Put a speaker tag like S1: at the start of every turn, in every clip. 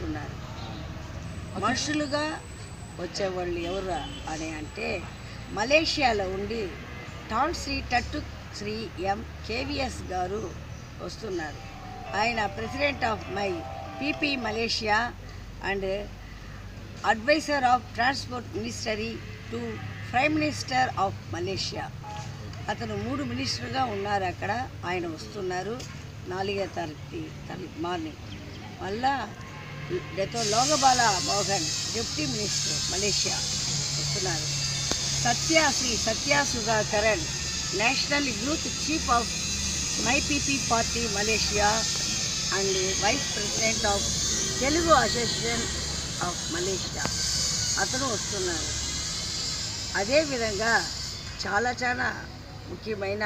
S1: వస్తున్నారు మనుషులుగా వచ్చేవాళ్ళు ఎవరు అని అంటే మలేషియాలో ఉండి Tan Sri టట్టు Shri M KVS గారు వస్తున్నారు. ఆయన president of My PP Malaysia and adviser of transport ministry to prime minister of Malaysia. అతను మూడు మినిస్టర్గా ఉన్నారు అక్కడ. ఆయన వస్తున్నారు నాలుగో తారీఖు తారీఖు మార్నింగ్. మళ్ళా Dato Logabala Mohan deputy minister Malaysia వస్తున్నారు. Satya Shri Satya Sudhakaran national youth chief of My PP party Malaysia and vice president of Telugu association of Malaysia. అతను వస్తున్నారు. అదేవిధంగా చాలా చాలా ముఖ్యమైన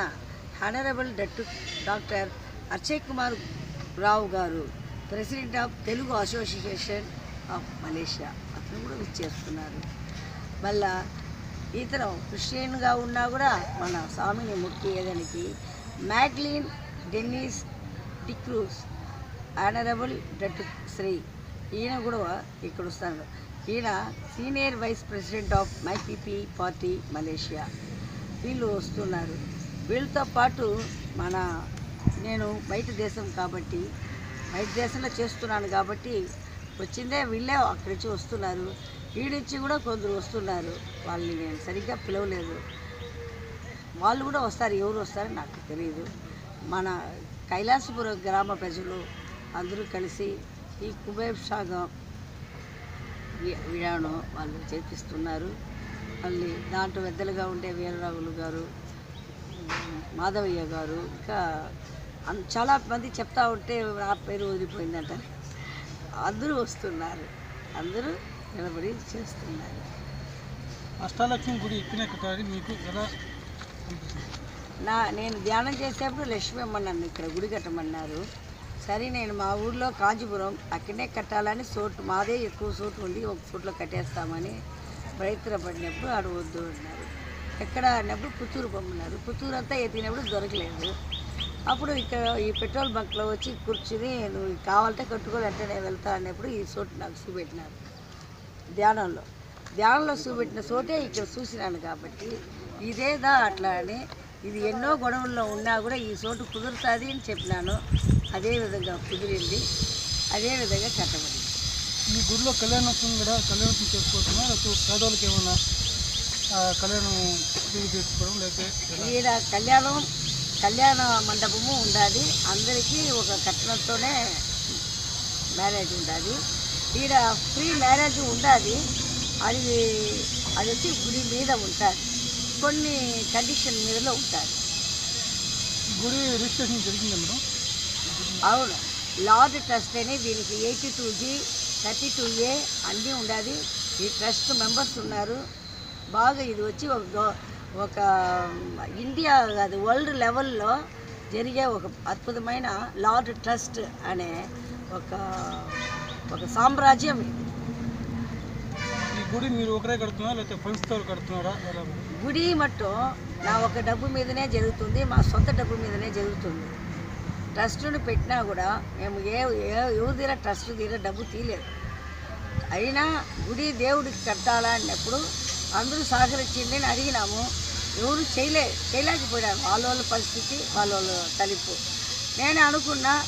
S1: honourable Datuk doctor Akshay Kumar Rao గారు president of Telugu association of Malaysia. అతను కూడా విచ్చేస్తున్నారు మళ్ళా ఇతను క్రిస్టియన్గా ఉన్నా కూడా మన స్వామిని మొక్కేదానికి Maglin Dennis D'Cruz honourable డట్ Sri ఈయన కూడా ఇక్కడ వస్తాడు. ఈయన senior vice president of My PP party Malaysia. వీళ్ళు వస్తున్నారు. వీళ్ళతో పాటు మన నేను బయట దేశం కాబట్టి బయట దేశంలో చేస్తున్నాను కాబట్టి వచ్చిందే వీళ్ళే అక్కడి నుంచి వస్తున్నారు. వీడించి కూడా కొందరు వస్తున్నారు. వాళ్ళని నేను సరిగ్గా పిలవలేదు. వాళ్ళు కూడా వస్తారు. ఎవరు వస్తారో నాకు తెలియదు మన కైలాసపురం గ్రామ ప్రజలు అందరూ కలిసి ఈ కుబేబ్ సాగం విడాను వాళ్ళు చేపిస్తున్నారు. మళ్ళీ దాంట్లో పెద్దలుగా ఉండే వీరరావులు గారు మాధవయ్య గారు ఇంకా చాలా మంది చెప్తా ఉంటే నా పేరు వదిలిపోయిందంట. అందరూ వస్తున్నారు. అందరూ నిలబడి చేస్తున్నారు.
S2: అష్టాలక్ష్మి గుడి ఎక్కిన కట్టాలి మీకు ఎలా
S1: నా నేను ధ్యానం చేసేప్పుడు లక్ష్మీ అమ్మ నన్ను ఇక్కడ గుడి కట్టమన్నారు. సరే నేను మా ఊర్లో కాంచీపురం అక్కడనే కట్టాలని చోటు మాదే ఎక్కువ చోటు ఉంది ఒక చోట్లో కట్టేస్తామని ప్రయత్నపడినప్పుడు వద్దు అన్నారు. ఎక్కడ అన్నప్పుడు పుత్తూరు పొమ్మన్నారు. పుత్తూరు అంతా ఎత్తినప్పుడు దొరకలేదు. అప్పుడు ఇక్కడ ఈ పెట్రోల్ బంక్లో వచ్చి కూర్చుని నువ్వు కావాలంటే కట్టుకోవాలంటే నేను వెళ్తా అన్నప్పుడు ఈ చోటు నాకు చూపెట్టినారు. ధ్యానంలో. ధ్యానంలో చూపెట్టిన చోటే ఇక్కడ చూసినాను కాబట్టి ఇదేదా అట్లా అని. ఇది ఎన్నో గొడవల్లో ఉన్నా కూడా ఈ చోటు కుదురుతుంది అని చెప్పినాను. అదే విధంగా కుదిరింది. అదే విధంగా కట్టబడింది.
S2: మీ గుడిలో కళ్యాణోత్సవం కూడా కళ్యాణోత్సవం చేసుకోవచ్చునా లేకపోతే పేదవాళ్ళకి ఏమన్నా కళ్యాణం చేసుకోవడం లేకపోతే?
S1: ఈడ కళ్యాణం కళ్యాణ మండపము ఉండాలి అందరికీ ఒక కట్నంతోనే మ్యారేజ్ ఉండాలి ఈడ ఫ్రీ మ్యారేజ్ ఉండాలి అది అది వచ్చి గుడి మీద ఉంటుంది కొన్ని కండిషన్ మీదలో ఉంటుంది
S2: గుడి రిజిస్ట్రేషన్ జరిగిందా మేడం?
S1: అవును. లార్డ్ ట్రస్ట్ అని దీనికి eighty two G thirty two A అన్నీ ఉండాలి ఈ ట్రస్ట్ మెంబర్స్ ఉన్నారు. బాగా ఇది వచ్చి ఒక గో- ఒక ఇండియా అది వరల్డ్ లెవెల్లో జరిగే ఒక అద్భుతమైన లార్డ్ ట్రస్ట్ అనే ఒక ఒక సామ్రాజ్యం ఇది.
S2: ఈ గుడి మీరు ఒకరే కడుతున్నారా లేకపోతే ఫ్రెండ్స్తో కడుతున్నారా?
S1: గుడి మట్టు నా ఒక డబ్బు మీదనే జరుగుతుంది మా సొంత డబ్బు మీదనే జరుగుతుంది. ట్రస్టుని పెట్టినా కూడా మేము ఏ ఏ- ఎవరి దగ్గర ట్రస్ట్ దగ్గర డబ్బు తీయలేదు. అయినా గుడి దేవుడికి కట్టాలా అన్నప్పుడు అందరూ సహకరించింది అని అడిగినాము. ఎవరు చేయలే చేయలేకపోయారు వాళ్ళ వాళ్ళ పరిస్థితి వాళ్ళ వాళ్ళ తలిపు. నేను అనుకున్నా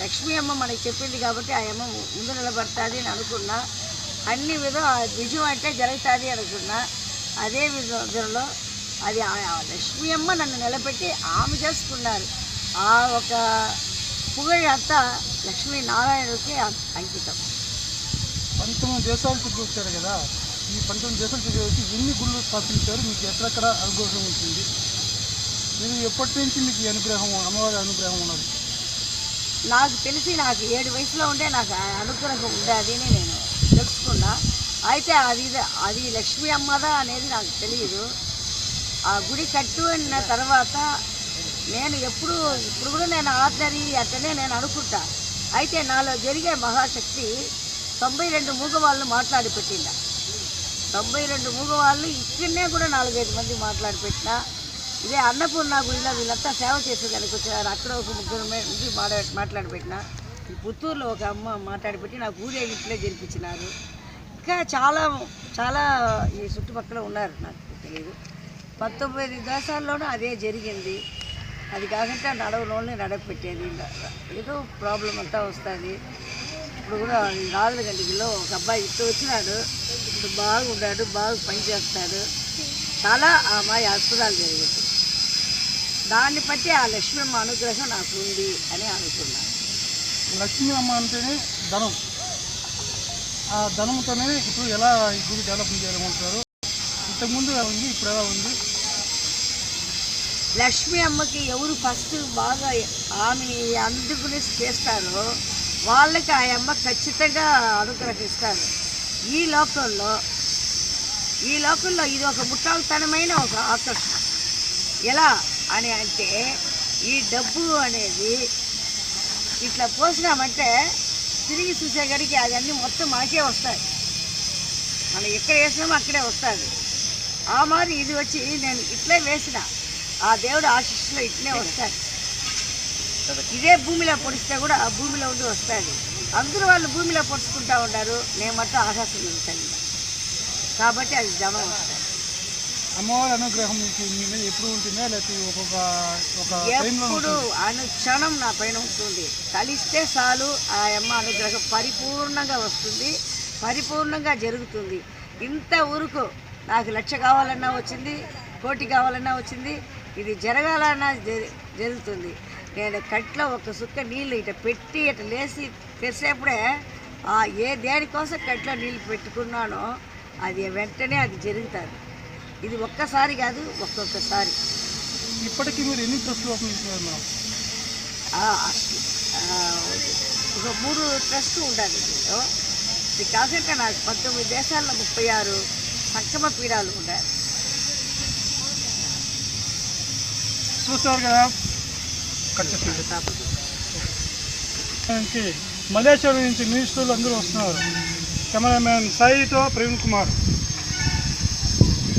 S1: లక్ష్మీ అమ్మ మనకి చెప్పింది కాబట్టి ఆ అమ్మ ముందు నిలబడుతుంది అని అనుకున్నా. అన్ని విధం ఆ విజయం అంటే జరుగుతుంది అనుకున్నా. అదే విధంలో అది లక్ష్మీ అమ్మ నన్ను నిలబెట్టి ఆమె చేసుకున్నారు. ఆ ఒక పుగడి అంతా లక్ష్మీనారాయణకి అంకితం.
S2: పంతొమ్మిది దేశాలకు చూస్తారు కదా? ఈ పంతొమ్మిది దేశాలు తిరిగి ఎన్ని గుళ్ళు స్థాపించారు మీకు ఎక్కడెక్కడ అనుగ్రహం ఉంటుంది? మీరు ఎప్పటి నుంచి మీకు అనుగ్రహం అమ్మవారి అనుగ్రహం ఉన్నది?
S1: నాకు తెలిసి నాకు ఏడు వయసులో ఉండే నాకు ఆ అనుగ్రహం ఉండేది అని నేను తెలుసుకున్నా. అయితే అది అది లక్ష్మీ అమ్మదా అనేది నాకు తెలియదు ఆ గుడి కట్టు అన్న తర్వాత నేను ఎప్పుడు ఇప్పుడు కూడా నేను ఆర్డరీ అట్లనే నేను అనుకుంటా. అయితే నాలో జరిగే మహాశక్తి తొంభై రెండు మూగవాళ్ళు మాట్లాడి పెట్టిందా. తొంభై రెండు మూగవాళ్ళు ఇక్కడనే కూడా నాలుగైదు మంది మాట్లాడి పెట్టినా. ఇదే అన్నపూర్ణ గుడిలో వీళ్ళంతా సేవ చేసేదానికి వచ్చారు అక్కడ ఒక ముగ్గురు మంది మాట్లాడి పెట్టిన. పుత్తూరులో ఒక అమ్మ మాట్లాడి పెట్టి నాకు ఊరే ఇంట్లో జరిపించినారు. ఇంకా చాలా చాలా ఈ చుట్టుపక్కల ఉన్నారు నాకు తెలియదు. పంతొమ్మిది దేశాల్లోనూ అదే జరిగింది. అది కాకుండా నడవలోనే నడపెట్టేది ఏదో ప్రాబ్లం అంతా వస్తుంది. ఇప్పుడు కూడా రాజుల గంటలో ఒక అబ్బాయి ఇటు వచ్చినాడు. ఇప్పుడు బాగున్నాడు బాగా పని చేస్తాడు. చాలా ఆ అమ్మాయి అద్భుతాలు జరిగింది దాన్ని బట్టి ఆ లక్ష్మమ్మ అనుగ్రహం నాకు ఉంది అని అనుకున్నాను
S2: లక్ష్మీ అమ్మ అంటేనే ధనం. ఆ ధనంతోనే ఇప్పుడు ఎలా ఈ గుడి డెవలప్మెంట్ చేయాలనుకుంటున్నారు? ఇంతకుముందు ఎలా ఉంది ఇప్పుడు ఎలా ఉంది?
S1: లక్ష్మీ అమ్మకి ఎవరు ఫస్ట్ బాగా ఆమె అందుకుని చేస్తారో వాళ్ళకి ఆ అమ్మ ఖచ్చితంగా అనుగ్రహిస్తారు ఈ లోకంలో ఈ లోకంలో ఇది ఒక ముట్టాలతనమైన ఒక ఆకర్షణ. ఎలా అని అంటే ఈ డబ్బు అనేది ఇట్లా పోసినామంటే తిరిగి చూసే గడికి అవన్నీ మొత్తం మాకే వస్తాయి. మనం ఎక్కడ వేసినామో అక్కడే వస్తుంది. ఆ మాది ఇది వచ్చి నేను ఇట్లే వేసిన. ఆ దేవుడు ఆశిస్సులో ఇట్లే వస్తాయి ఇదే భూమిలో పొడిస్తే కూడా ఆ భూమిలో ఉండి వస్తుంది. అందరూ వాళ్ళు భూమిలో పొడుచుకుంటా ఉన్నారు. నేను మొత్తం ఆకాశం ఉంటాను కాబట్టి అది వస్తుంది
S2: అమ్మవారి అనుగ్రహం ఎప్పుడు ఉంటుందా? లేకపోతే ఒక్కొక్క
S1: ఎప్పుడు అనుక్షణం నా పైన ఉంటుంది. కలిస్తే చాలు ఆ అమ్మ అనుగ్రహం పరిపూర్ణంగా వస్తుంది. పరిపూర్ణంగా జరుగుతుంది. ఇంత ఊరుకు నాకు లక్ష కావాలన్నా వచ్చింది కోటి కావాలన్నా వచ్చింది. ఇది జరగాలన్నా జరి- జరుగుతుంది. నేను కట్లో ఒక సుక్క నీళ్ళు ఇట పెట్టి ఇట లేచి తెరిసేప్పుడే ఏ దేనికోసం కట్లో నీళ్ళు పెట్టుకున్నానో అది వెంటనే అది జరుగుతుంది ఇది ఒక్కసారి కాదు ఒక్కొక్కసారి.
S2: ఇప్పటికీ మీరు ఎన్ని ట్రస్ట్లు ఓపెన్ మేడం?
S1: ఒక మూడు ట్రస్ట్ ఉండాలి దీంట్లో ఇది కాకుండా నాకు పంతొమ్మిది దేశాల్లో ముప్పై ఆరు సంక్షమ పీడాలు ఉండాలి.
S2: చూస్తారు కదా. కట్ మలేషియా నుంచి మినిస్టర్లు అందరూ వస్తున్నారు. కెమెరామ్యాన్ సాయితో ప్రవీణ్ కుమార్.